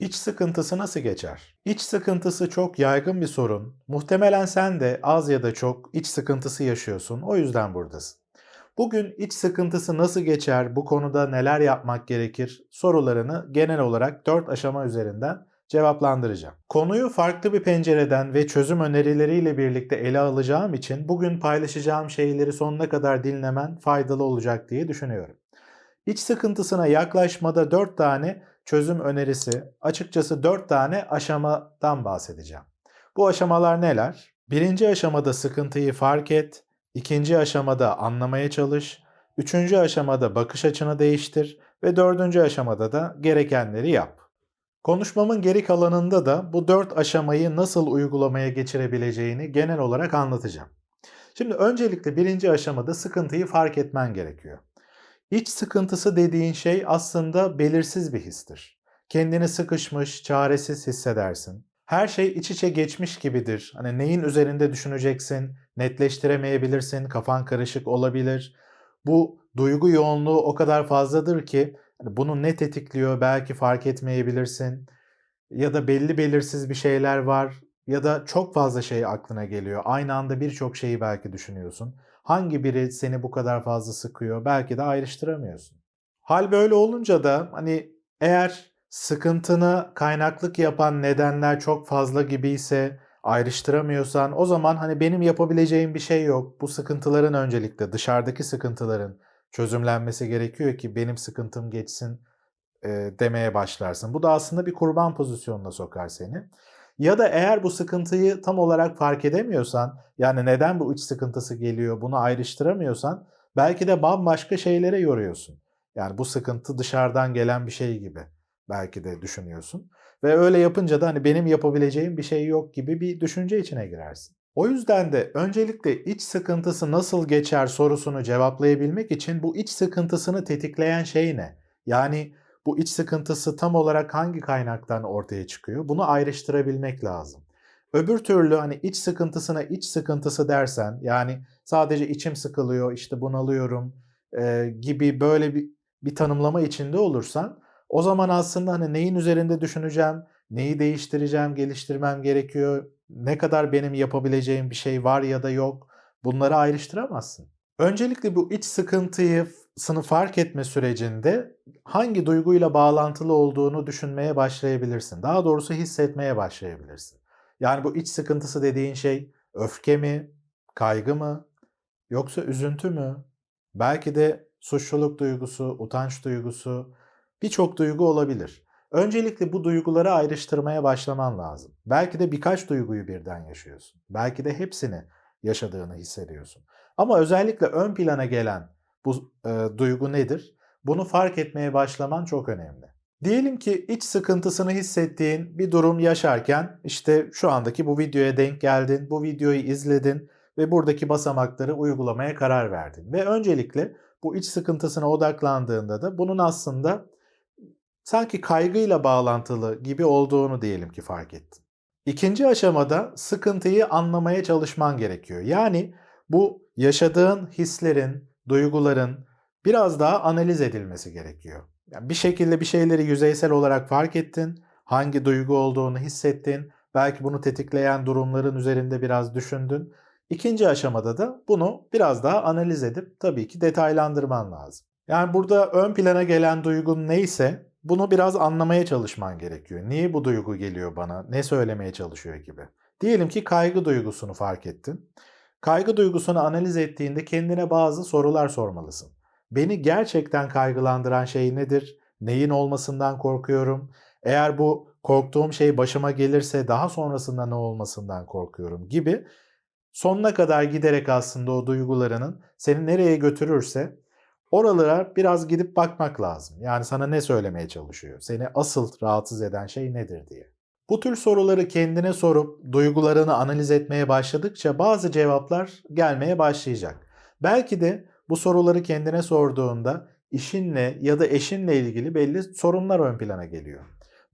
İç sıkıntısı nasıl geçer? İç sıkıntısı çok yaygın bir sorun. Muhtemelen sen de az ya da çok iç sıkıntısı yaşıyorsun. O yüzden buradasın. Bugün iç sıkıntısı nasıl geçer, bu konuda neler yapmak gerekir sorularını genel olarak 4 aşama üzerinden cevaplandıracağım. Konuyu farklı bir pencereden ve çözüm önerileriyle birlikte ele alacağım için bugün paylaşacağım şeyleri sonuna kadar dinlemen faydalı olacak diye düşünüyorum. İç sıkıntısına yaklaşmada 4 tane çözüm önerisi, açıkçası 4 tane aşamadan bahsedeceğim. Bu aşamalar neler? Birinci aşamada sıkıntıyı fark et, ikinci aşamada anlamaya çalış, üçüncü aşamada bakış açını değiştir ve dördüncü aşamada da gerekenleri yap. Konuşmamın geri kalanında da bu dört aşamayı nasıl uygulamaya geçirebileceğini genel olarak anlatacağım. Şimdi öncelikle birinci aşamada sıkıntıyı fark etmen gerekiyor. İç sıkıntısı dediğin şey aslında belirsiz bir histir. Kendini sıkışmış, çaresiz hissedersin. Her şey iç içe geçmiş gibidir. Hani neyin üzerinde düşüneceksin, netleştiremeyebilirsin, kafan karışık olabilir. Bu duygu yoğunluğu o kadar fazladır ki hani bunu ne tetikliyor belki fark etmeyebilirsin. Ya da belli belirsiz bir şeyler var ya da çok fazla şey aklına geliyor. Aynı anda birçok şeyi belki düşünüyorsun. Hangi biri seni bu kadar fazla sıkıyor? Belki de ayrıştıramıyorsun. Hal böyle olunca da hani eğer sıkıntını kaynaklık yapan nedenler çok fazla gibiyse ayrıştıramıyorsan o zaman hani benim yapabileceğim bir şey yok. Bu sıkıntıların öncelikle dışarıdaki sıkıntıların çözümlenmesi gerekiyor ki benim sıkıntım geçsin e, demeye başlarsın. Bu da aslında bir kurban pozisyonuna sokar seni. Ya da eğer bu sıkıntıyı tam olarak fark edemiyorsan, yani neden bu iç sıkıntısı geliyor bunu ayrıştıramıyorsan belki de bambaşka şeylere yoruyorsun. Yani bu sıkıntı dışarıdan gelen bir şey gibi belki de düşünüyorsun. Ve öyle yapınca da hani benim yapabileceğim bir şey yok gibi bir düşünce içine girersin. O yüzden de öncelikle iç sıkıntısı nasıl geçer sorusunu cevaplayabilmek için bu iç sıkıntısını tetikleyen şey ne? Yani bu iç sıkıntısı tam olarak hangi kaynaktan ortaya çıkıyor? Bunu ayrıştırabilmek lazım. Öbür türlü hani iç sıkıntısına iç sıkıntısı dersen yani sadece içim sıkılıyor işte bunalıyorum e, gibi böyle bir, bir tanımlama içinde olursan o zaman aslında hani neyin üzerinde düşüneceğim, neyi değiştireceğim, geliştirmem gerekiyor, ne kadar benim yapabileceğim bir şey var ya da yok bunları ayrıştıramazsın. Öncelikle bu iç sıkıntıyı sını fark etme sürecinde hangi duyguyla bağlantılı olduğunu düşünmeye başlayabilirsin. Daha doğrusu hissetmeye başlayabilirsin. Yani bu iç sıkıntısı dediğin şey öfke mi, kaygı mı, yoksa üzüntü mü? Belki de suçluluk duygusu, utanç duygusu, birçok duygu olabilir. Öncelikle bu duyguları ayrıştırmaya başlaman lazım. Belki de birkaç duyguyu birden yaşıyorsun. Belki de hepsini yaşadığını hissediyorsun. Ama özellikle ön plana gelen bu e, duygu nedir? Bunu fark etmeye başlaman çok önemli. Diyelim ki iç sıkıntısını hissettiğin bir durum yaşarken işte şu andaki bu videoya denk geldin, bu videoyu izledin ve buradaki basamakları uygulamaya karar verdin. Ve öncelikle bu iç sıkıntısına odaklandığında da bunun aslında sanki kaygıyla bağlantılı gibi olduğunu diyelim ki fark ettin. İkinci aşamada sıkıntıyı anlamaya çalışman gerekiyor. Yani bu yaşadığın hislerin, duyguların biraz daha analiz edilmesi gerekiyor. Yani bir şekilde bir şeyleri yüzeysel olarak fark ettin, hangi duygu olduğunu hissettin, belki bunu tetikleyen durumların üzerinde biraz düşündün. İkinci aşamada da bunu biraz daha analiz edip tabii ki detaylandırman lazım. Yani burada ön plana gelen duygun neyse bunu biraz anlamaya çalışman gerekiyor. Niye bu duygu geliyor bana? Ne söylemeye çalışıyor gibi. Diyelim ki kaygı duygusunu fark ettin. Kaygı duygusunu analiz ettiğinde kendine bazı sorular sormalısın. Beni gerçekten kaygılandıran şey nedir? Neyin olmasından korkuyorum? Eğer bu korktuğum şey başıma gelirse daha sonrasında ne olmasından korkuyorum gibi sonuna kadar giderek aslında o duygularının seni nereye götürürse oralara biraz gidip bakmak lazım. Yani sana ne söylemeye çalışıyor? Seni asıl rahatsız eden şey nedir diye. Bu tür soruları kendine sorup duygularını analiz etmeye başladıkça bazı cevaplar gelmeye başlayacak. Belki de bu soruları kendine sorduğunda işinle ya da eşinle ilgili belli sorunlar ön plana geliyor.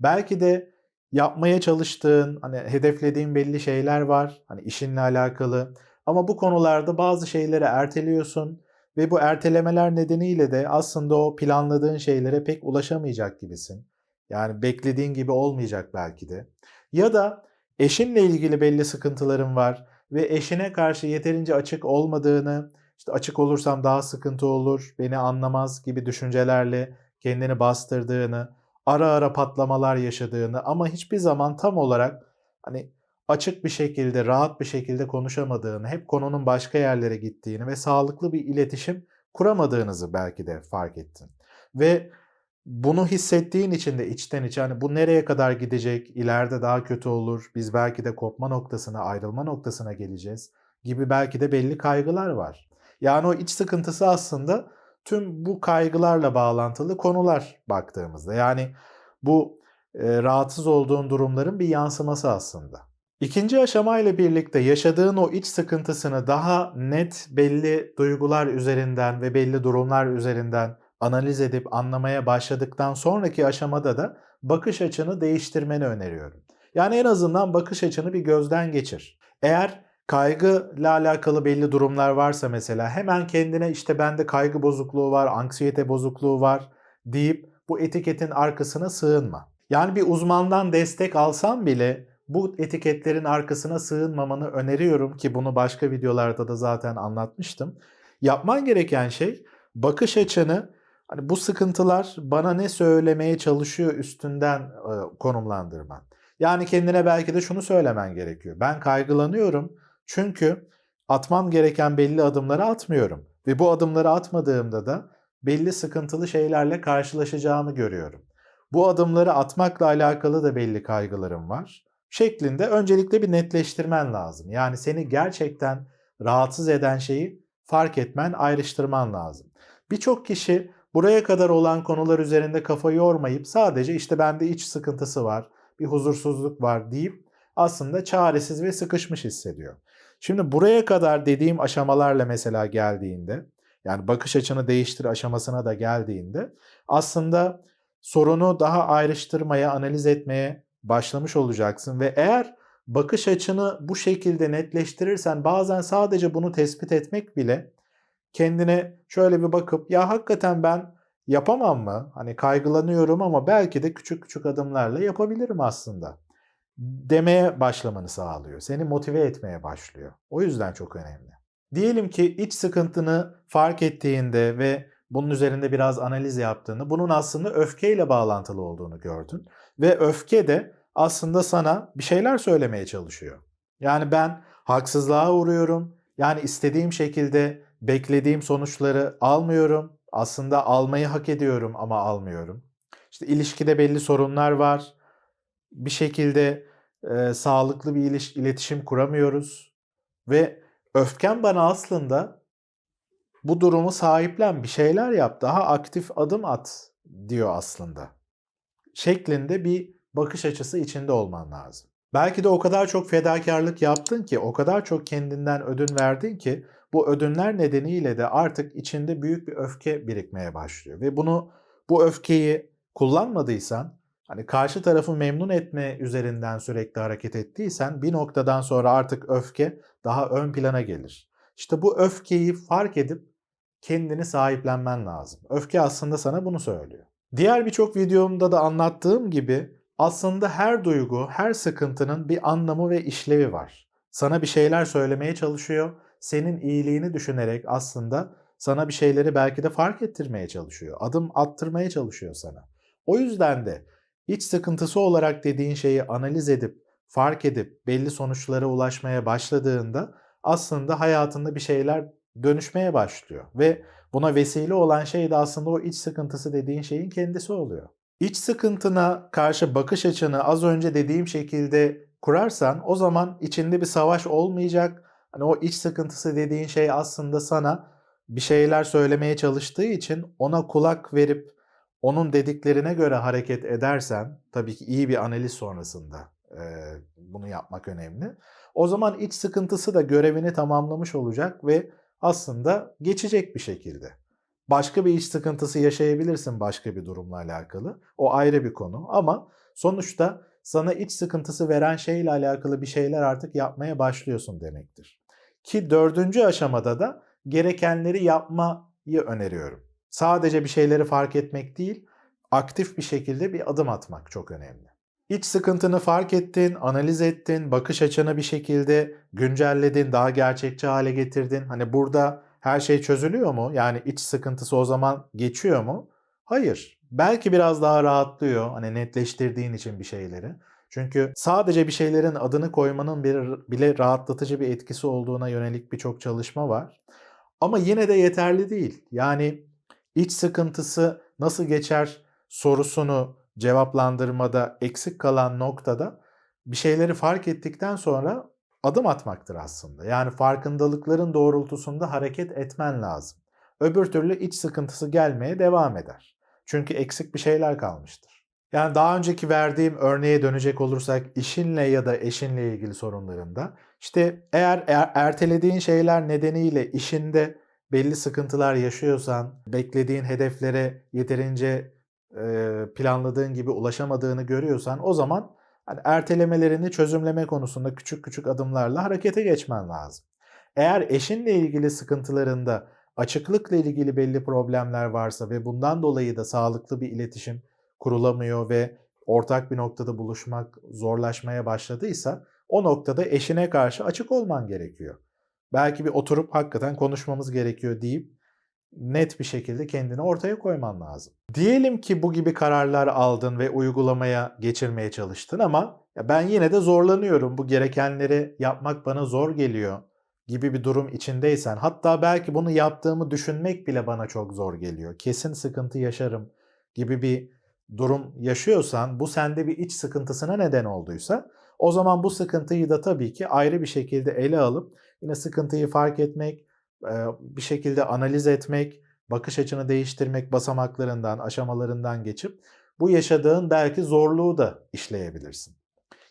Belki de yapmaya çalıştığın, hani hedeflediğin belli şeyler var, hani işinle alakalı. Ama bu konularda bazı şeyleri erteliyorsun ve bu ertelemeler nedeniyle de aslında o planladığın şeylere pek ulaşamayacak gibisin. Yani beklediğin gibi olmayacak belki de. Ya da eşinle ilgili belli sıkıntıların var ve eşine karşı yeterince açık olmadığını, işte açık olursam daha sıkıntı olur, beni anlamaz gibi düşüncelerle kendini bastırdığını, ara ara patlamalar yaşadığını ama hiçbir zaman tam olarak hani açık bir şekilde, rahat bir şekilde konuşamadığını, hep konunun başka yerlere gittiğini ve sağlıklı bir iletişim kuramadığınızı belki de fark ettin. Ve bunu hissettiğin için de içten içe hani bu nereye kadar gidecek, ileride daha kötü olur, biz belki de kopma noktasına, ayrılma noktasına geleceğiz gibi belki de belli kaygılar var. Yani o iç sıkıntısı aslında tüm bu kaygılarla bağlantılı konular baktığımızda. Yani bu e, rahatsız olduğun durumların bir yansıması aslında. İkinci aşamayla birlikte yaşadığın o iç sıkıntısını daha net belli duygular üzerinden ve belli durumlar üzerinden analiz edip anlamaya başladıktan sonraki aşamada da bakış açını değiştirmeni öneriyorum. Yani en azından bakış açını bir gözden geçir. Eğer kaygıyla alakalı belli durumlar varsa mesela hemen kendine işte bende kaygı bozukluğu var, anksiyete bozukluğu var deyip bu etiketin arkasına sığınma. Yani bir uzmandan destek alsan bile bu etiketlerin arkasına sığınmamanı öneriyorum ki bunu başka videolarda da zaten anlatmıştım. Yapman gereken şey bakış açını hani bu sıkıntılar bana ne söylemeye çalışıyor üstünden e, konumlandırman. Yani kendine belki de şunu söylemen gerekiyor. Ben kaygılanıyorum çünkü atmam gereken belli adımları atmıyorum ve bu adımları atmadığımda da belli sıkıntılı şeylerle karşılaşacağımı görüyorum. Bu adımları atmakla alakalı da belli kaygılarım var şeklinde öncelikle bir netleştirmen lazım. Yani seni gerçekten rahatsız eden şeyi fark etmen, ayrıştırman lazım. Birçok kişi buraya kadar olan konular üzerinde kafa yormayıp sadece işte bende iç sıkıntısı var, bir huzursuzluk var deyip aslında çaresiz ve sıkışmış hissediyor. Şimdi buraya kadar dediğim aşamalarla mesela geldiğinde yani bakış açını değiştir aşamasına da geldiğinde aslında sorunu daha ayrıştırmaya, analiz etmeye başlamış olacaksın ve eğer bakış açını bu şekilde netleştirirsen bazen sadece bunu tespit etmek bile kendine şöyle bir bakıp ya hakikaten ben yapamam mı? Hani kaygılanıyorum ama belki de küçük küçük adımlarla yapabilirim aslında demeye başlamanı sağlıyor. Seni motive etmeye başlıyor. O yüzden çok önemli. Diyelim ki iç sıkıntını fark ettiğinde ve bunun üzerinde biraz analiz yaptığını, bunun aslında öfkeyle bağlantılı olduğunu gördün. Ve öfke de aslında sana bir şeyler söylemeye çalışıyor. Yani ben haksızlığa uğruyorum. Yani istediğim şekilde beklediğim sonuçları almıyorum. Aslında almayı hak ediyorum ama almıyorum. İşte ilişkide belli sorunlar var. Bir şekilde e, sağlıklı bir iliş, iletişim kuramıyoruz. Ve öfken bana aslında bu durumu sahiplen, bir şeyler yap, daha aktif adım at diyor aslında. Şeklinde bir bakış açısı içinde olman lazım. Belki de o kadar çok fedakarlık yaptın ki, o kadar çok kendinden ödün verdin ki bu ödünler nedeniyle de artık içinde büyük bir öfke birikmeye başlıyor ve bunu bu öfkeyi kullanmadıysan, hani karşı tarafı memnun etme üzerinden sürekli hareket ettiysen bir noktadan sonra artık öfke daha ön plana gelir. İşte bu öfkeyi fark edip kendini sahiplenmen lazım. Öfke aslında sana bunu söylüyor. Diğer birçok videomda da anlattığım gibi aslında her duygu, her sıkıntının bir anlamı ve işlevi var. Sana bir şeyler söylemeye çalışıyor. Senin iyiliğini düşünerek aslında sana bir şeyleri belki de fark ettirmeye çalışıyor. Adım attırmaya çalışıyor sana. O yüzden de iç sıkıntısı olarak dediğin şeyi analiz edip, fark edip belli sonuçlara ulaşmaya başladığında aslında hayatında bir şeyler dönüşmeye başlıyor ve buna vesile olan şey de aslında o iç sıkıntısı dediğin şeyin kendisi oluyor. İç sıkıntına karşı bakış açını az önce dediğim şekilde kurarsan o zaman içinde bir savaş olmayacak. Hani o iç sıkıntısı dediğin şey aslında sana bir şeyler söylemeye çalıştığı için ona kulak verip onun dediklerine göre hareket edersen tabii ki iyi bir analiz sonrasında e, bunu yapmak önemli. O zaman iç sıkıntısı da görevini tamamlamış olacak ve aslında geçecek bir şekilde. Başka bir iş sıkıntısı yaşayabilirsin başka bir durumla alakalı. O ayrı bir konu ama sonuçta sana iç sıkıntısı veren şeyle alakalı bir şeyler artık yapmaya başlıyorsun demektir. Ki dördüncü aşamada da gerekenleri yapmayı öneriyorum. Sadece bir şeyleri fark etmek değil, aktif bir şekilde bir adım atmak çok önemli. İç sıkıntını fark ettin, analiz ettin, bakış açını bir şekilde güncelledin, daha gerçekçi hale getirdin. Hani burada her şey çözülüyor mu? Yani iç sıkıntısı o zaman geçiyor mu? Hayır. Belki biraz daha rahatlıyor hani netleştirdiğin için bir şeyleri. Çünkü sadece bir şeylerin adını koymanın bir, bile rahatlatıcı bir etkisi olduğuna yönelik birçok çalışma var. Ama yine de yeterli değil. Yani iç sıkıntısı nasıl geçer sorusunu cevaplandırmada eksik kalan noktada bir şeyleri fark ettikten sonra adım atmaktır aslında. Yani farkındalıkların doğrultusunda hareket etmen lazım. Öbür türlü iç sıkıntısı gelmeye devam eder. Çünkü eksik bir şeyler kalmıştır. Yani daha önceki verdiğim örneğe dönecek olursak işinle ya da eşinle ilgili sorunlarında işte eğer er- ertelediğin şeyler nedeniyle işinde belli sıkıntılar yaşıyorsan, beklediğin hedeflere yeterince e, planladığın gibi ulaşamadığını görüyorsan o zaman hani ertelemelerini çözümleme konusunda küçük küçük adımlarla harekete geçmen lazım. Eğer eşinle ilgili sıkıntılarında açıklıkla ilgili belli problemler varsa ve bundan dolayı da sağlıklı bir iletişim kurulamıyor ve ortak bir noktada buluşmak zorlaşmaya başladıysa o noktada eşine karşı açık olman gerekiyor. Belki bir oturup hakikaten konuşmamız gerekiyor deyip net bir şekilde kendini ortaya koyman lazım. Diyelim ki bu gibi kararlar aldın ve uygulamaya geçirmeye çalıştın ama ben yine de zorlanıyorum. Bu gerekenleri yapmak bana zor geliyor gibi bir durum içindeysen hatta belki bunu yaptığımı düşünmek bile bana çok zor geliyor. Kesin sıkıntı yaşarım gibi bir durum yaşıyorsan bu sende bir iç sıkıntısına neden olduysa o zaman bu sıkıntıyı da tabii ki ayrı bir şekilde ele alıp yine sıkıntıyı fark etmek, bir şekilde analiz etmek, bakış açını değiştirmek basamaklarından, aşamalarından geçip bu yaşadığın belki zorluğu da işleyebilirsin.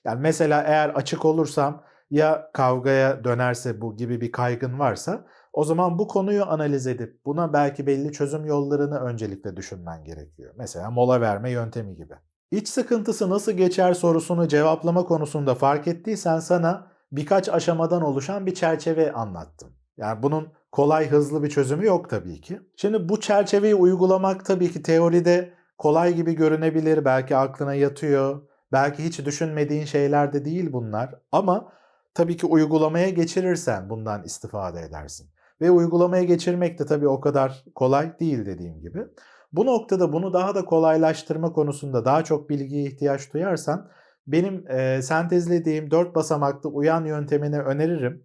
Yani mesela eğer açık olursam ya kavgaya dönerse bu gibi bir kaygın varsa o zaman bu konuyu analiz edip buna belki belli çözüm yollarını öncelikle düşünmen gerekiyor. Mesela mola verme yöntemi gibi. İç sıkıntısı nasıl geçer sorusunu cevaplama konusunda fark ettiysen sana birkaç aşamadan oluşan bir çerçeve anlattım. Yani bunun kolay hızlı bir çözümü yok tabii ki. Şimdi bu çerçeveyi uygulamak tabii ki teoride kolay gibi görünebilir. Belki aklına yatıyor. Belki hiç düşünmediğin şeyler de değil bunlar. Ama tabii ki uygulamaya geçirirsen bundan istifade edersin. Ve uygulamaya geçirmek de tabii o kadar kolay değil dediğim gibi. Bu noktada bunu daha da kolaylaştırma konusunda daha çok bilgiye ihtiyaç duyarsan benim e, sentezlediğim 4 basamaklı uyan yöntemini öneririm.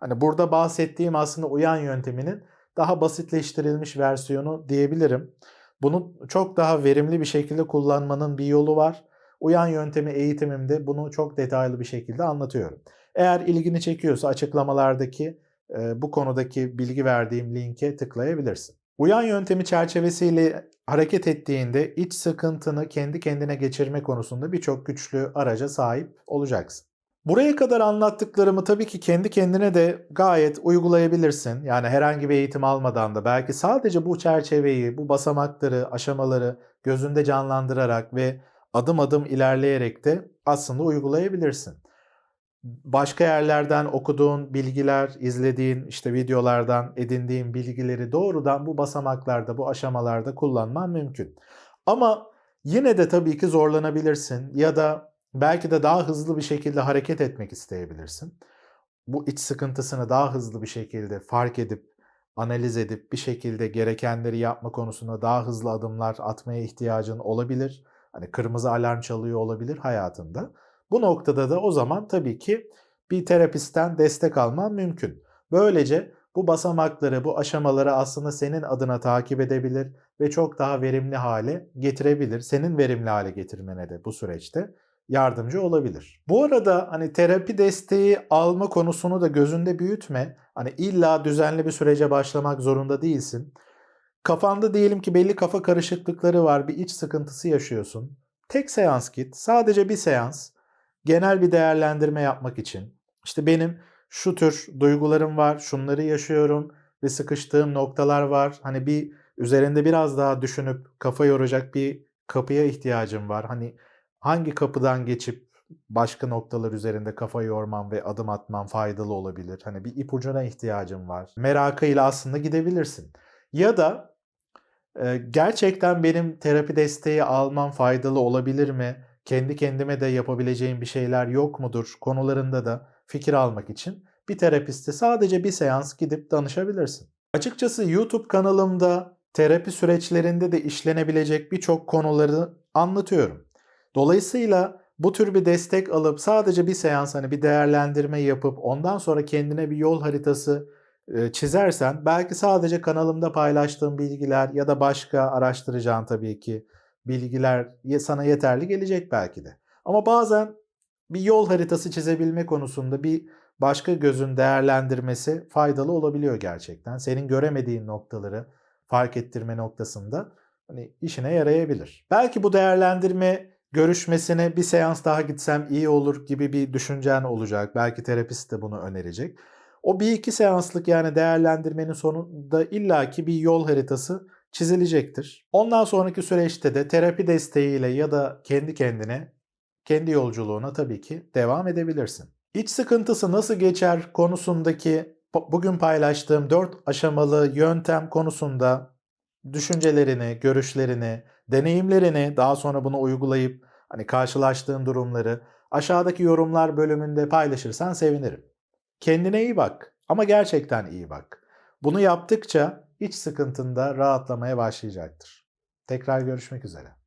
Hani burada bahsettiğim aslında uyan yönteminin daha basitleştirilmiş versiyonu diyebilirim. Bunu çok daha verimli bir şekilde kullanmanın bir yolu var. Uyan yöntemi eğitimimde bunu çok detaylı bir şekilde anlatıyorum. Eğer ilgini çekiyorsa açıklamalardaki e, bu konudaki bilgi verdiğim linke tıklayabilirsin. Uyan yöntemi çerçevesiyle hareket ettiğinde iç sıkıntını kendi kendine geçirme konusunda birçok güçlü araca sahip olacaksın. Buraya kadar anlattıklarımı tabii ki kendi kendine de gayet uygulayabilirsin. Yani herhangi bir eğitim almadan da belki sadece bu çerçeveyi, bu basamakları, aşamaları gözünde canlandırarak ve adım adım ilerleyerek de aslında uygulayabilirsin. Başka yerlerden okuduğun bilgiler, izlediğin işte videolardan edindiğin bilgileri doğrudan bu basamaklarda, bu aşamalarda kullanman mümkün. Ama yine de tabii ki zorlanabilirsin ya da belki de daha hızlı bir şekilde hareket etmek isteyebilirsin. Bu iç sıkıntısını daha hızlı bir şekilde fark edip, analiz edip bir şekilde gerekenleri yapma konusunda daha hızlı adımlar atmaya ihtiyacın olabilir. Hani kırmızı alarm çalıyor olabilir hayatında. Bu noktada da o zaman tabii ki bir terapistten destek alman mümkün. Böylece bu basamakları, bu aşamaları aslında senin adına takip edebilir ve çok daha verimli hale getirebilir. Senin verimli hale getirmene de bu süreçte yardımcı olabilir. Bu arada hani terapi desteği alma konusunu da gözünde büyütme. Hani illa düzenli bir sürece başlamak zorunda değilsin. Kafanda diyelim ki belli kafa karışıklıkları var, bir iç sıkıntısı yaşıyorsun. Tek seans git, sadece bir seans. Genel bir değerlendirme yapmak için. İşte benim şu tür duygularım var, şunları yaşıyorum ve sıkıştığım noktalar var. Hani bir üzerinde biraz daha düşünüp kafa yoracak bir kapıya ihtiyacım var. Hani hangi kapıdan geçip başka noktalar üzerinde kafa yormam ve adım atmam faydalı olabilir. Hani bir ipucuna ihtiyacım var. Merakıyla aslında gidebilirsin. Ya da Eee, gerçekten benim terapi desteği almam faydalı olabilir mi? Kendi kendime de yapabileceğim bir şeyler yok mudur? Konularında da fikir almak için bir terapiste sadece bir seans gidip danışabilirsin. Açıkçası YouTube kanalımda terapi süreçlerinde de işlenebilecek birçok konuları anlatıyorum. Dolayısıyla bu tür bir destek alıp sadece bir seans hani bir değerlendirme yapıp ondan sonra kendine bir yol haritası çizersen belki sadece kanalımda paylaştığım bilgiler ya da başka araştıracağın tabii ki bilgiler sana yeterli gelecek belki de. Ama bazen bir yol haritası çizebilme konusunda bir başka gözün değerlendirmesi faydalı olabiliyor gerçekten. Senin göremediğin noktaları fark ettirme noktasında hani işine yarayabilir. Belki bu değerlendirme görüşmesine bir seans daha gitsem iyi olur gibi bir düşüncen olacak. Belki terapist de bunu önerecek. O bir iki seanslık yani değerlendirmenin sonunda illaki bir yol haritası çizilecektir. Ondan sonraki süreçte de terapi desteğiyle ya da kendi kendine kendi yolculuğuna tabii ki devam edebilirsin. İç sıkıntısı nasıl geçer konusundaki bu- bugün paylaştığım 4 aşamalı yöntem konusunda düşüncelerini, görüşlerini, deneyimlerini daha sonra bunu uygulayıp hani karşılaştığın durumları aşağıdaki yorumlar bölümünde paylaşırsan sevinirim. Kendine iyi bak ama gerçekten iyi bak. Bunu yaptıkça iç sıkıntında rahatlamaya başlayacaktır. Tekrar görüşmek üzere.